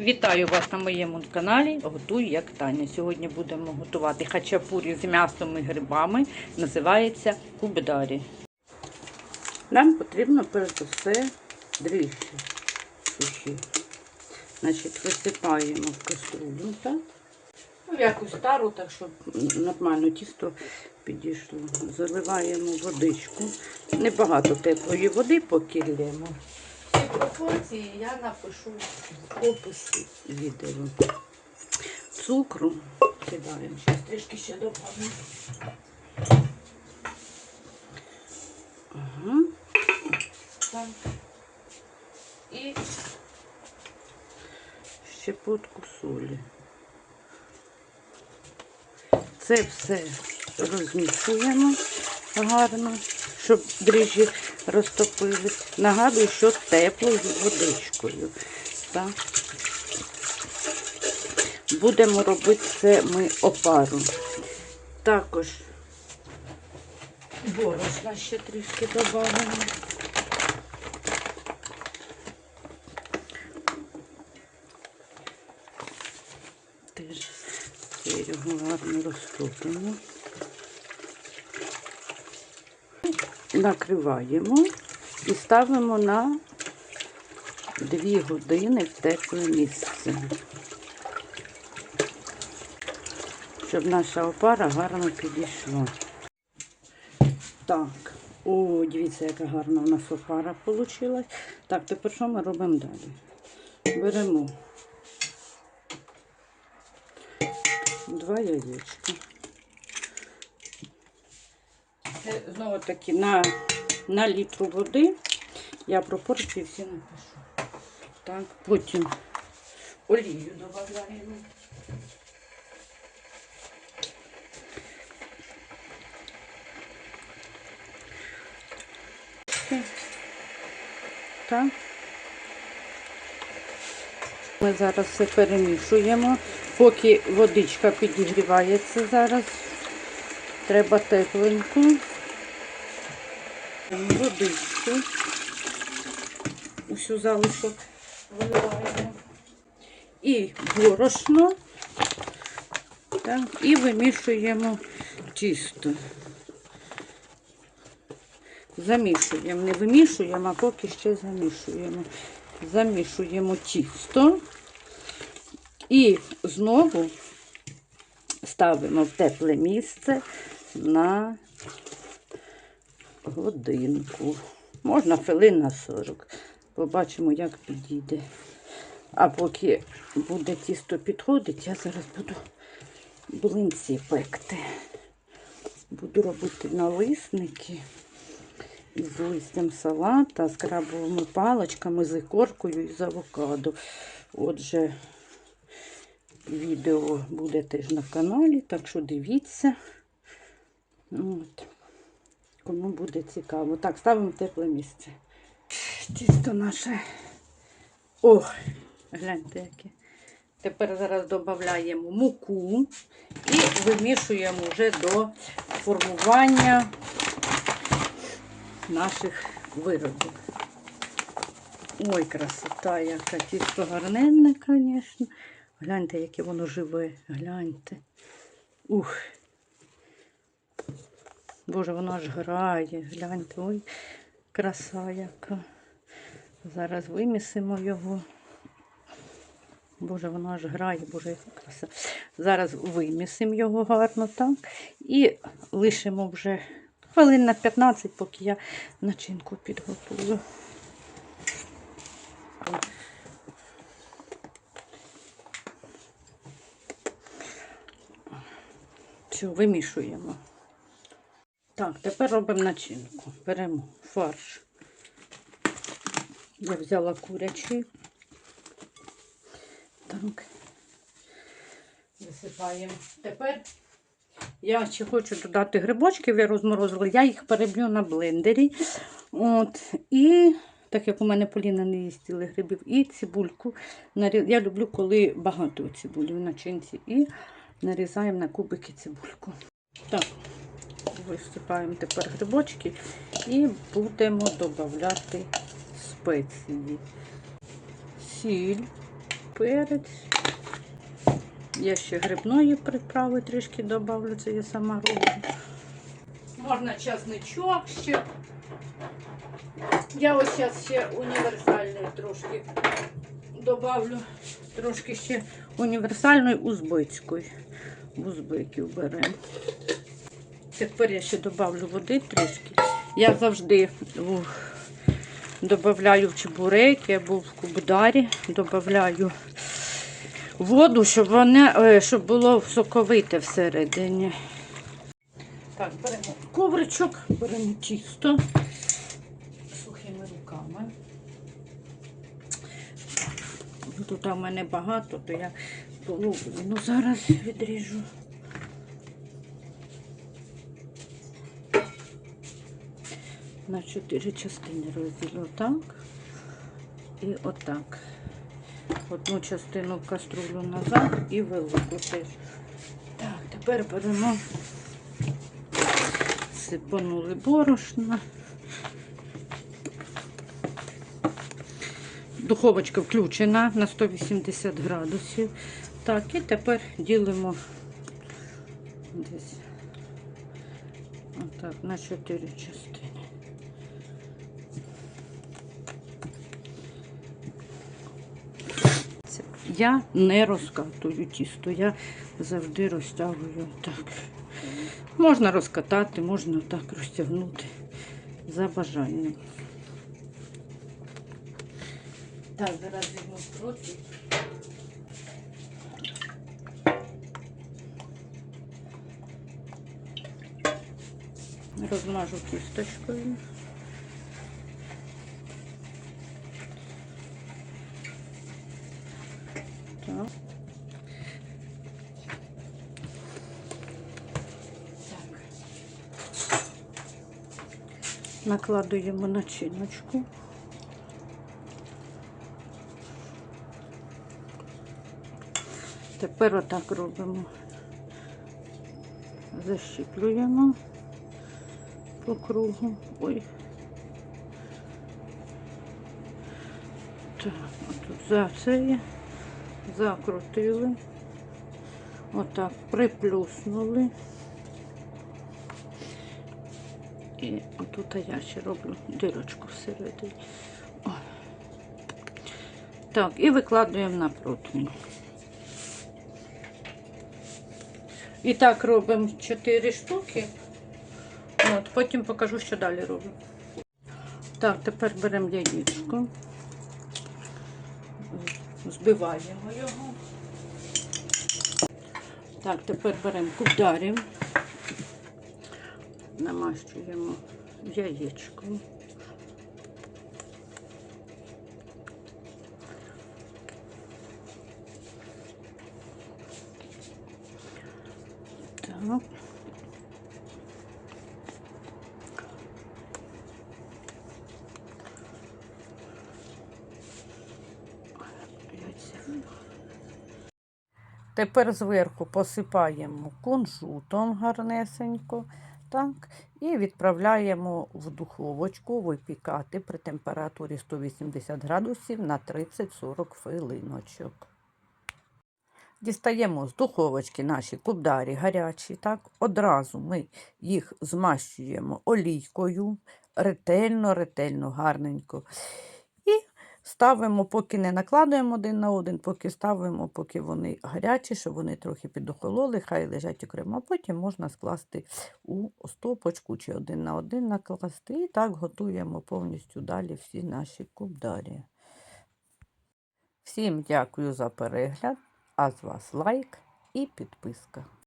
Вітаю вас на моєму каналі. Готую як Таня. Сьогодні будемо готувати хачапурі з м'ясом і грибами. Називається кубдарі. Нам потрібно перш за дріжджі сухі. Значить, висипаємо в каструлю, так? Ну, якусь тару, так щоб нормально тісто підійшло. Заливаємо водичку. Небагато теплої води поки лємо. Ці пропорції я напишу в описі відео. Цукру кидаємо. Зараз трішки ще додамо. Ага. Так. І щепотку солі. Це все розмішуємо гарно, щоб дріжджі розтопились. Нагадую, що теплою водичкою. Так. Будемо робити це ми опару. Також борошна ще трішки додаємо. Теж його гарно розтопимо. Накриваємо і ставимо на 2 години в тепле місце, щоб наша опара гарно підійшла. Так, о, дивіться, яка гарна у нас опара вийшла. Так, тепер що ми робимо далі? Беремо два яєчка. Це знову таки на, на літру води я пропорції всі напишу. Так, потім олію додаємо. Так. Ми зараз все перемішуємо, поки водичка підігрівається зараз. Треба тепленьку. Водичку. Усю залишок виливаємо. І борошно. Так, і вимішуємо тісто. Замішуємо, не вимішуємо, а поки ще замішуємо. Замішуємо тісто і знову ставимо в тепле місце на годинку. Можна хвилин на 40. Побачимо, як підійде. А поки буде тісто підходить, я зараз буду блинці пекти. Буду робити налисники із листям салата, з крабовими паличками, з ікоркою і з авокадо. Отже, відео буде теж на каналі, так що дивіться. От. Кому буде цікаво. Так, ставимо тепле місце. Тісто наше. О, гляньте яке. Тепер зараз додаємо муку і вимішуємо вже до формування наших виробів. Ой, красота, яка тісто гарненне, звісно. Гляньте, яке воно живе. Гляньте. Ух. Боже, воно аж грає. Гляньте, ой, краса яка. Зараз вимісимо його. Боже, воно аж грає, боже, яка краса. Зараз вимісимо його гарно так. І лишимо вже хвилин на 15, поки я начинку підготую. Все, вимішуємо. Так, тепер робимо начинку. Беремо фарш. Я взяла курячий. Так. Висипаємо. Тепер я ще хочу додати грибочків, я розморозила, я їх переб'ю на блендері. От. І, так як у мене Поліна не їстили грибів, і цибульку. Я люблю, коли багато цибулі в начинці. І нарізаємо на кубики цибульку. Так, висипаємо тепер грибочки і будемо додавати спеції. Сіль, перець. Я ще грибної приправи трішки додавлю, це я сама роблю. Можна часничок ще. Я ось зараз ще універсальний трошки добавлю. Трошки ще універсальної узбецької. В узбеків беремо. Тепер я ще додавлю води трішки. Я завжди додаю в чебуреки або в кубдарі, додаю воду, щоб, вони, е, щоб було соковите всередині. Так, беремо ковричок, беремо тісто сухими руками. Тут у мене багато, то я половину зараз відріжу. На чотири частини розділю так і отак. Одну частину каструлю назад і велику теж. Так, тепер беремо, сипанули борошна. Духовочка включена на 180 градусів. Так, і тепер ділимо десь отак на 4 частини. Це Я не розкатую тісто, я завжди розтягую так. Можна розкатати, можна так розтягнути за бажанням. Так, зараз візьму проти. Розмажу кісточкою. Так. Накладуємо начиночку. Тепер отак робимо. Защіплюємо по кругу. Ой. Так, отут за це є. Закрутили. Отак приплюснули. І отут я ще роблю дирочку всередині. О. Так, і викладуємо на противень. І так робимо 4 штуки. От, потім покажу, що далі робимо. Так, тепер беремо яєчко, збиваємо його. Так, тепер беремо кубдарі, намащуємо яєчком. Тепер зверху посипаємо кунжутом гарнесенько, так, і відправляємо в духовочку випікати при температурі 180 градусів на 30-40 хвилиночок. Дістаємо з духовочки наші кубдарі гарячі. Так? Одразу ми їх змащуємо олійкою, ретельно, ретельно, гарненько. Ставимо, поки не накладуємо один на один, поки ставимо, поки вони гарячі, щоб вони трохи підохололи, хай лежать окремо, а потім можна скласти у стопочку чи один на один накласти. І так готуємо повністю далі всі наші кубдарі. Всім дякую за перегляд. А з вас лайк і підписка.